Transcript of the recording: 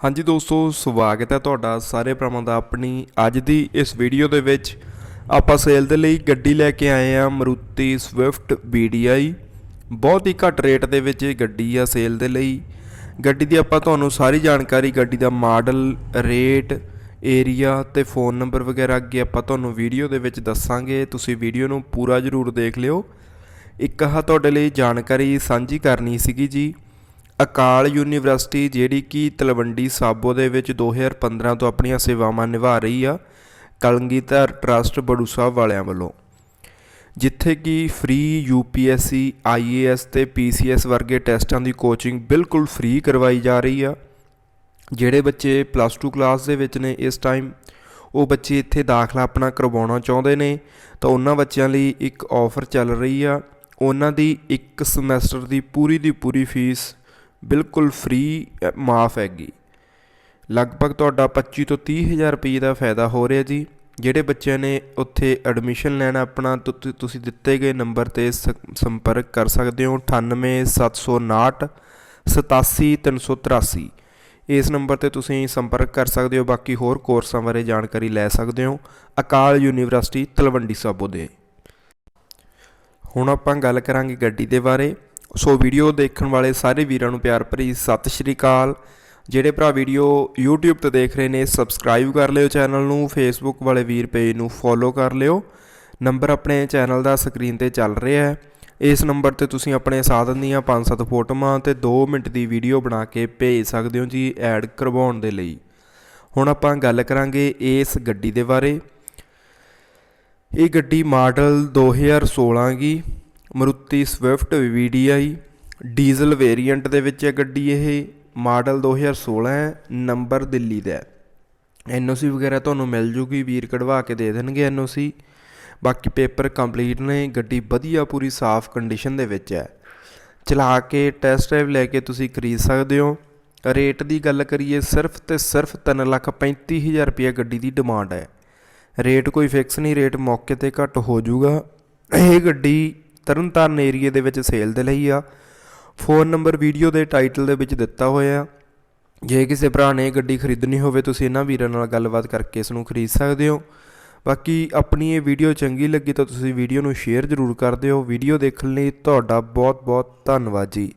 ਹਾਂਜੀ ਦੋਸਤੋ, ਸਵਾਗਤ ਹੈ ਤੁਹਾਡਾ ਸਾਰੇ ਭਰਾਵਾਂ ਦਾ ਆਪਣੀ ਅੱਜ ਦੀ ਇਸ ਵੀਡੀਓ ਦੇ ਵਿੱਚ। ਆਪਾਂ ਸੇਲ ਦੇ ਲਈ ਗੱਡੀ ਲੈ ਕੇ ਆਏ ਆ ਮਰੂਤੀ ਸਵਿਫਟ BDI ਬਹੁਤ ਹੀ ਘੱਟ ਰੇਟ ਦੇ ਵਿੱਚ ਇਹ ਗੱਡੀ ਆ ਸੇਲ ਦੇ ਲਈ। ਗੱਡੀ ਦੀ ਆਪਾਂ ਤੁਹਾਨੂੰ ਸਾਰੀ ਜਾਣਕਾਰੀ, ਗੱਡੀ ਦਾ ਮਾਡਲ ਰੇਟ ਏਰੀਆ ਤੇ ਫੋਨ ਨੰਬਰ ਵਗੈਰਾ ਅੱਗੇ ਆਪਾਂ ਤੁਹਾਨੂੰ ਵੀਡੀਓ ਦੇ ਵਿੱਚ ਦੱਸਾਂਗੇ। ਤੁਸੀਂ ਵੀਡੀਓ ਨੂੰ ਪੂਰਾ ਜ਼ਰੂਰ ਦੇਖ ਲਿਓ। ਇੱਕ ਆਹ ਤੁਹਾਡੇ ਲਈ ਜਾਣਕਾਰੀ ਸਾਂਝੀ ਕਰਨੀ ਸੀਗੀ ਜੀ। ਅਕਾਲ ਯੂਨੀਵਰਸਿਟੀ ਜਿਹੜੀ ਕਿ ਤਲਵੰਡੀ ਸਾਬੋ ਦੇ ਵਿੱਚ 2015 ਤੋਂ ਆਪਣੀਆਂ ਸੇਵਾਵਾਂ ਨਿਭਾ ਰਹੀ ਆ, ਕਲਗੀਧਰ ਟਰਸਟ ਬੜੂ ਸਾਹਿਬ ਵਾਲਿਆਂ ਵੱਲੋਂ। ਜਿੱਥੇ ਕਿ ਫ੍ਰੀ ਯੂਪੀਐਸਸੀ ਆਈਏਐਸ ਤੇ ਪੀਸੀਐਸ ਵਰਗੇ ਟੈਸਟਾਂ ਦੀ ਕੋਚਿੰਗ ਬਿਲਕੁਲ ਫ੍ਰੀ ਕਰਵਾਈ ਜਾ ਰਹੀ ਆ। ਜਿਹੜੇ ਬੱਚੇ ਪਲੱਸ 2 ਕਲਾਸ ਦੇ ਵਿੱਚ ਨੇ ਇਸ ਟਾਈਮ, ਉਹ ਬੱਚੇ ਇੱਥੇ ਦਾਖਲਾ ਆਪਣਾ ਕਰਵਾਉਣਾ ਚਾਹੁੰਦੇ ਨੇ, ਤਾਂ ਉਹਨਾਂ ਬੱਚਿਆਂ ਲਈ ਇੱਕ ਆਫਰ ਚੱਲ ਰਹੀ ਆ। ਉਹਨਾਂ ਦੀ ਇੱਕ ਸਮੈਸਟਰ ਦੀ ਪੂਰੀ ਦੀ ਪੂਰੀ ਫੀਸ ਬਿਲਕੁਲ ਫ੍ਰੀ ਮਾਫ ਹੈਗੀ। ਲਗਭਗ ਤੁਹਾਡਾ 25 ਤੋਂ 30 ਹਜ਼ਾਰ ਰੁਪਏ ਦਾ ਫਾਇਦਾ ਹੋ ਰਿਹਾ ਜੀ। ਜਿਹੜੇ ਬੱਚਿਆਂ ਨੇ ਉੱਥੇ ਐਡਮਿਸ਼ਨ ਲੈਣਾ ਆਪਣਾ ਤੁ- ਤੁਸੀਂ ਦਿੱਤੇ ਗਏ ਨੰਬਰ ਤੇ ਸ- ਸੰਪਰਕ ਕਰ ਸਕਦੇ ਹੋ। 98759 87383 ਇਸ ਨੰਬਰ ਤੇ ਤੁਸੀਂ ਸੰਪਰਕ ਕਰ ਸਕਦੇ ਹੋ। ਬਾਕੀ ਹੋਰ ਕੋਰਸਾਂ ਬਾਰੇ ਜਾਣਕਾਰੀ ਲੈ ਸਕਦੇ ਹੋ। ਅਕਾਲ ਯੂਨੀਵਰਸਿਟੀ ਤਲਵੰਡੀ ਸਾਬੋ ਦੇ। ਹੁਣ ਆਪਾਂ ਗੱਲ ਕਰਾਂਗੇ ਗੱਡੀ ਦੇ ਬਾਰੇ। ਸੋ ਵੀਡੀਓ ਦੇਖਣ ਵਾਲੇ ਸਾਰੇ ਵੀਰਾਂ ਨੂੰ ਪਿਆਰ ਭਰੀ ਸਤਿ ਸ਼੍ਰੀ ਅਕਾਲ। ਜਿਹੜੇ ਭਰਾ ਵੀਡੀਓ YouTube ਤੇ ਦੇਖ ਰਹੇ ਨੇ ਸਬਸਕ੍ਰਾਈਬ ਕਰ ਲਿਓ ਚੈਨਲ ਨੂੰ, Facebook ਵਾਲੇ ਵੀਰ ਪੇਜ ਨੂੰ ਫੋਲੋ ਕਰ ਲਿਓ। ਨੰਬਰ ਆਪਣੇ ਚੈਨਲ ਦਾ ਸਕਰੀਨ ਤੇ ਚੱਲ ਰਿਹਾ ਹੈ। ਇਸ ਨੰਬਰ ਤੇ ਤੁਸੀਂ ਆਪਣੇ ਸਾਧਨ ਦੀਆਂ 5-7 ਫੋਟੋਆਂ ਤੇ 2 ਮਿੰਟ ਦੀ ਵੀਡੀਓ ਬਣਾ ਕੇ ਭੇਜ ਸਕਦੇ ਹੋ ਜੀ ਐਡ ਕਰਵਾਉਣ ਦੇ ਲਈ। ਹੁਣ ਆਪਾਂ ਗੱਲ ਕਰਾਂਗੇ ਇਸ ਗੱਡੀ ਦੇ ਬਾਰੇ। ਇਹ ਗੱਡੀ ਮਾਡਲ 2016 ਗੀ। Maruti swift VDI diesel variant ਦੇ ਵਿੱਚ ਹੈ ਗੱਡੀ ਇਹ, ਮਾਡਲ 2016 ਹੈ, ਨੰਬਰ ਦਿੱਲੀ ਦਾ ਹੈ। ਐਨਓਸੀ ਵਗੈਰਾ ਤੁਹਾਨੂੰ ਮਿਲ ਜੂਗੀ, ਵੀਰ ਕਢਵਾ ਕੇ ਦੇ ਦੇਣਗੇ ਐਨਓਸੀ ਬਾਕੀ ਪੇਪਰ ਕੰਪਲੀਟ ਨੇ, ਗੱਡੀ ਵਧੀਆ ਪੂਰੀ ਸਾਫ਼ ਕੰਡੀਸ਼ਨ ਦੇ ਵਿੱਚ ਹੈ। ਚਲਾ ਕੇ ਟੈਸਟ ਡਰਾਈਵ ਲੈ ਕੇ ਤੁਸੀਂ ਖਰੀਦ ਸਕਦੇ ਹੋ। ਰੇਟ ਦੀ ਗੱਲ ਕਰੀਏ, ਸਿਰਫ ਤੇ ਸਿਰਫ 335000 ਰੁਪਏ ਗੱਡੀ ਦੀ ਡਿਮਾਂਡ ਹੈ। ਰੇਟ ਕੋਈ ਫਿਕਸ ਨਹੀਂ, ਰੇਟ ਮੌਕੇ ਤੇ ਘੱਟ ਹੋ ਜਾਊਗਾ ਇਹ ਗੱਡੀ ਤਰਨਤਾਰਨ ਏਰੀਏ ਦੇ ਵਿੱਚ ਸੇਲ ਦੇ ਲਈ ਆ। ਫੋਨ ਨੰਬਰ ਵੀਡੀਓ ਦੇ ਟਾਈਟਲ ਦੇ ਵਿੱਚ ਦਿੱਤਾ ਹੋਇਆ ਜੇ ਕਿਸੇ ਭਰਾ ਨੇ ਗੱਡੀ ਖਰੀਦਣੀ ਹੋਵੇ, ਤੁਸੀਂ ਇਹਨਾਂ ਵੀਰਾਂ ਨਾਲ ਗੱਲਬਾਤ ਕਰਕੇ ਇਸ ਨੂੰ ਖਰੀਦ ਸਕਦੇ ਹੋ। ਬਾਕੀ ਆਪਣੀ ਇਹ ਵੀਡੀਓ ਚੰਗੀ ਲੱਗੀ ਤਾਂ ਤੁਸੀਂ ਵੀਡੀਓ ਨੂੰ ਸ਼ੇਅਰ ਜ਼ਰੂਰ ਕਰ ਦਿਓ। ਵੀਡੀਓ ਦੇਖਣ ਲਈ ਤੁਹਾਡਾ ਬਹੁਤ ਬਹੁਤ ਧੰਨਵਾਦ ਜੀ।